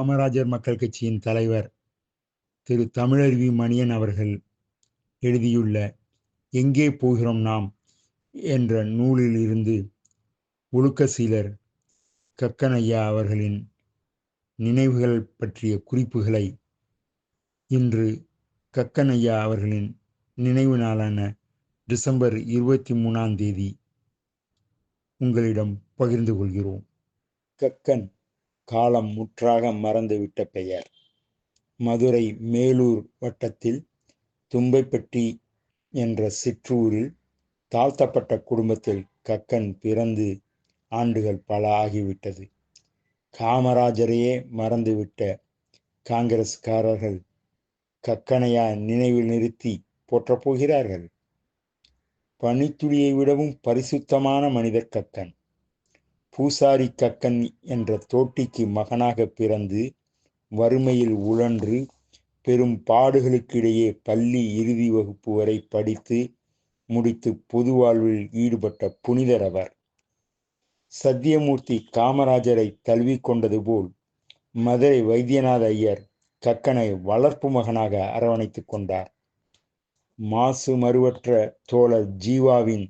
காமராஜர் மக்கள் கட்சியின் தலைவர் திரு தமிழருவி மணியன் அவர்கள் எழுதியுள்ள எங்கே போகிறோம் நாம் என்ற நூலில் இருந்து ஒழுக்கசீலர் கக்கனையா அவர்களின் நினைவுகள் பற்றிய குறிப்புகளை இன்று கக்கனையா அவர்களின் நினைவு நாளான டிசம்பர் இருபத்தி மூணாம் தேதி உங்களிடம் பகிர்ந்து கொள்கிறோம். கக்கன். காலம் முற்றாக மறந்துவிட்ட பெயர். மதுரை மேலூர் வட்டத்தில் தும்பைப்பட்டி என்ற சிற்றூரில் தாழ்த்தப்பட்ட குடும்பத்தில் கக்கன் பிறந்து ஆண்டுகள் பல ஆகிவிட்டது. காமராஜரையே மறந்துவிட்ட காங்கிரஸ்காரர்கள் கக்கனையா நினைவில் நிறுத்தி போற்றப் போகிறார்கள். பனித்துளியை விடவும் பரிசுத்தமான மனிதர் கக்கன். பூசாரி கக்கன் என்ற தோட்டிக்கு மகனாக பிறந்து வறுமையில் உழன்று பெரும் பாடுகளுக்கிடையே பள்ளி இறுதி வகுப்பு வரை படித்து முடித்து பொது வாழ்வில் ஈடுபட்ட புனிதர் அவர். சத்தியமூர்த்தி காமராஜரை தழுவிக்கொண்டது போல் மதுரை வைத்தியநாத ஐயர் கக்கனை வளர்ப்பு மகனாக அரவணைத்துக் கொண்டார். மாசு மறுவற்ற தோழர் ஜீவாவின்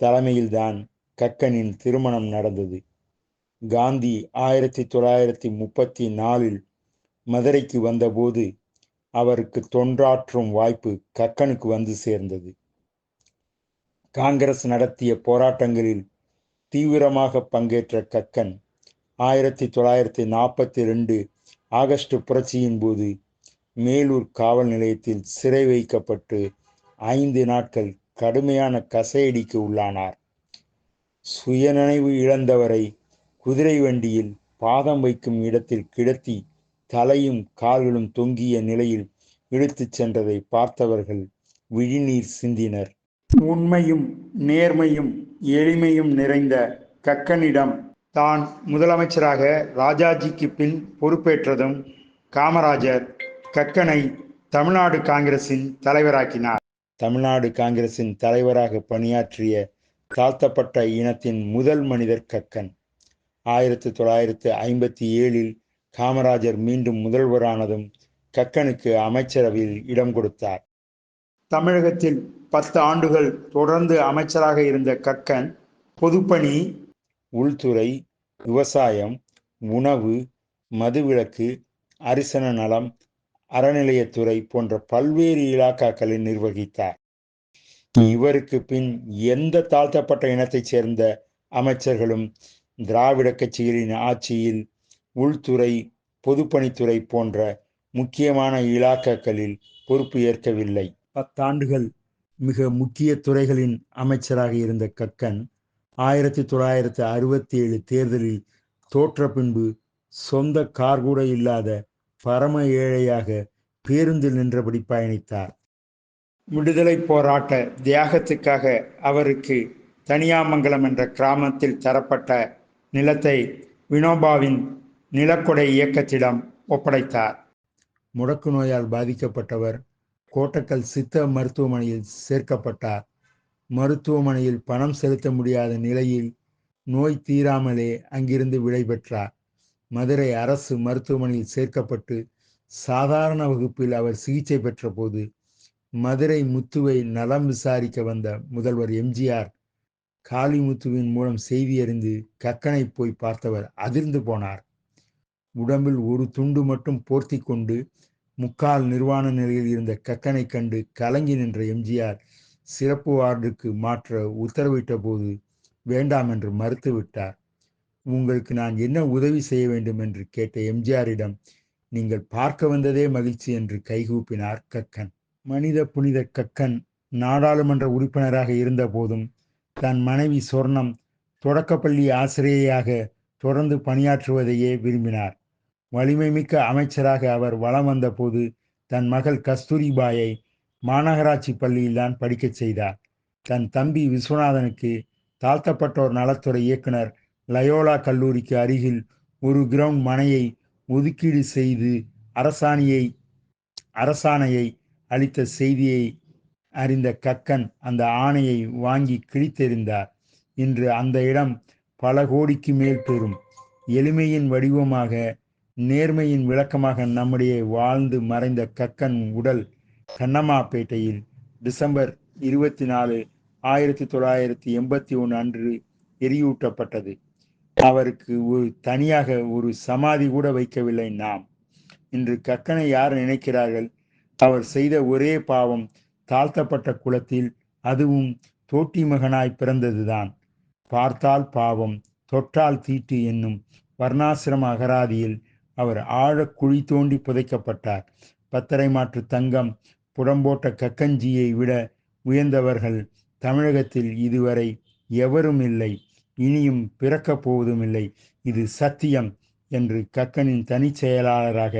தலைமையில்தான் கக்கனின் திருமணம் நடந்தது. காந்தி ஆயிரத்தி தொள்ளாயிரத்தி முப்பத்தி நாலில் மதுரைக்கு வந்தபோது அவருக்கு தொன்றாற்றும் வாய்ப்பு கக்கனுக்கு வந்து சேர்ந்தது. காங்கிரஸ் நடத்திய போராட்டங்களில் தீவிரமாக பங்கேற்ற கக்கன் ஆயிரத்தி தொள்ளாயிரத்தி நாற்பத்தி ரெண்டு ஆகஸ்ட் புரட்சியின் போது மேலூர் காவல் நிலையத்தில் சிறை வைக்கப்பட்டு ஐந்து நாட்கள் கடுமையான கசையடிக்கு உள்ளானார். சுயநினைவு இழந்தவரை குதிரை வண்டியில் பாதம் வைக்கும் இடத்தில் கிடத்தி தலையும் கால்களும் தொங்கிய நிலையில் இழுத்துச் சென்றதை பார்த்தவர்கள் விழிநீர் சிந்தினர். உண்மையும் நேர்மையும் எளிமையும் நிறைந்த கக்கனிடம் தான் முதலமைச்சராக ராஜாஜிக்கு பின் பொறுப்பேற்றதும் காமராஜர் கக்கனை தமிழ்நாடு காங்கிரசின் தலைவராக்கினார். தமிழ்நாடு காங்கிரசின் தலைவராக பணியாற்றிய தாழ்த்தப்பட்ட இனத்தின் முதல் மனிதர் கக்கன். ஆயிரத்தி தொள்ளாயிரத்து ஐம்பத்தி ஏழில் காமராஜர் மீண்டும் முதல்வரானதும் கக்கனுக்கு அமைச்சரவையில் இடம் கொடுத்தார். தமிழகத்தில் பத்து ஆண்டுகள் தொடர்ந்து அமைச்சராக இருந்த கக்கன் பொதுப்பணி உள்துறை விவசாயம் உணவு மதுவிலக்கு அரிசன நலம் அறநிலையத்துறை போன்ற பல்வேறு இலாக்காக்களை நிர்வகித்தார். இவருக்கு பின் எந்த தாழ்த்தப்பட்ட இனத்தைச் சேர்ந்த அமைச்சர்களும் திராவிட கட்சிகளின் ஆட்சியில் உள்துறை பொதுப்பணித்துறை போன்ற முக்கியமான இலாக்காக்களில் பொறுப்பு ஏற்கவில்லை. பத்தாண்டுகள் மிக முக்கிய துறைகளின் அமைச்சராக இருந்த கக்கன் ஆயிரத்தி தொள்ளாயிரத்தி அறுபத்தி ஏழு தேர்தலில் தோற்ற பின்பு சொந்த கார் கூட இல்லாத பரம ஏழையாக பேருந்தில் நின்றபடி பயணித்தார். விடுதலை போராட்ட தியாகத்துக்காக அவருக்கு தனியாமங்கலம் என்ற கிராமத்தில் தரப்பட்ட நிலத்தை வினோபாவின் நிலக்கொடை இயக்கத்திடம் ஒப்படைத்தார். முடக்கு நோயால் பாதிக்கப்பட்டவர் கோட்டக்கல் சித்த மருத்துவமனையில் சேர்க்கப்பட்டார். மருத்துவமனையில் பணம் செலுத்த முடியாத நிலையில் நோய் தீராமலே அங்கிருந்து விடைபெற்றார் மதுரை அரசு மருத்துவமனையில் சேர்க்கப்பட்டு சாதாரண வகுப்பில் அவர் சிகிச்சை பெற்றபோது மதுரை முத்துவை நலம் விசாரிக்க வந்த முதல்வர் எம்ஜிஆர் காளிமுத்துவின் மூலம் செய்தி அறிந்து கக்கனை போய் பார்த்தவர் அதிர்ந்து போனார். உடம்பில் ஒரு துண்டு மட்டும் போர்த்தி கொண்டு முக்கால் நிர்வாண நிலையில் இருந்த கக்கனை கண்டு கலங்கி நின்ற எம்ஜிஆர் சிறப்பு வார்டுக்கு மாற்ற உத்தரவிட்ட போது வேண்டாம் என்று மறுத்துவிட்டார் உங்களுக்கு நான் என்ன உதவி செய்ய வேண்டும் என்று கேட்ட எம்ஜிஆரிடம் நீங்கள் பார்க்க வந்ததே மகிழ்ச்சி என்று கைகூப்பினார் கக்கன். மனித புனித கக்கன் நாடாளுமன்ற உறுப்பினராக இருந்தபோதும் தன் மனைவி சொர்ணம் தொடக்கப்பள்ளி ஆசிரியையாக தொடர்ந்து பணியாற்றுவதையே விரும்பினார். வலிமைமிக்க அமைச்சராக அவர் வலம் வந்தபோது தன் மகள் கஸ்தூரிபாயை மாநகராட்சி பள்ளியில்தான் படிக்கச் செய்தார். தன் தம்பி விஸ்வநாதனுக்கு தாழ்த்தப்பட்டோர் நலத்துறை இயக்குனர் லயோலா கல்லூரிக்கு அருகில் ஒரு கிரவுண்ட் மனையை ஒதுக்கீடு செய்து அரசாணியை அரசாணையை அளித்த செய்தியை அறிந்த கக்கன் அந்த ஆணையை வாங்கி கிழித்தெறிந்தார். இன்று அந்த இடம் பல கோடிக்கு மேல் பெறும் எளிமையின் வடிவமாக நேர்மையின் விளக்கமாக நம்முடைய வாழ்ந்து மறைந்த கக்கன் உடல் கண்ணம்மாப்பேட்டையில் டிசம்பர் இருபத்தி நாலு ஆயிரத்தி தொள்ளாயிரத்தி எண்பத்தி ஒன்று அன்று எரியூட்டப்பட்டது. அவருக்கு ஒரு தனியாக ஒரு சமாதி கூட வைக்கவில்லை நாம். இன்று கக்கனை யார் நினைக்கிறார்கள்? அவர் செய்த ஒரே பாவம் தாழ்த்தப்பட்ட குலத்தில் அதுவும் தோட்டி மகனாய் பிறந்ததுதான். பார்த்தால் பாவம் தொட்டால் தீட்டு என்னும் வர்ணாசிரம அகராதியில் அவர் ஆழ குழி தோண்டி புதைக்கப்பட்டார். பத்தரை மாற்று தங்கம் புடம்போட்ட கக்கஞ்சியை விட உயர்ந்தவர்கள் தமிழகத்தில் இதுவரை எவரும் இல்லை. இனியும் பிறக்கப் போவதும் இல்லை இது சத்தியம் என்று கக்கனின் தனிச் செயலாளராக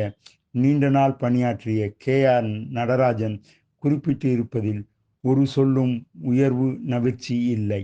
நீண்ட நாள் பணியாற்றிய கே ஆர் நடராஜன் குறிப்பிட்டு இருப்பதில் ஒரு சொல்லும் உயர்வு நவிர்ச்சி இல்லை.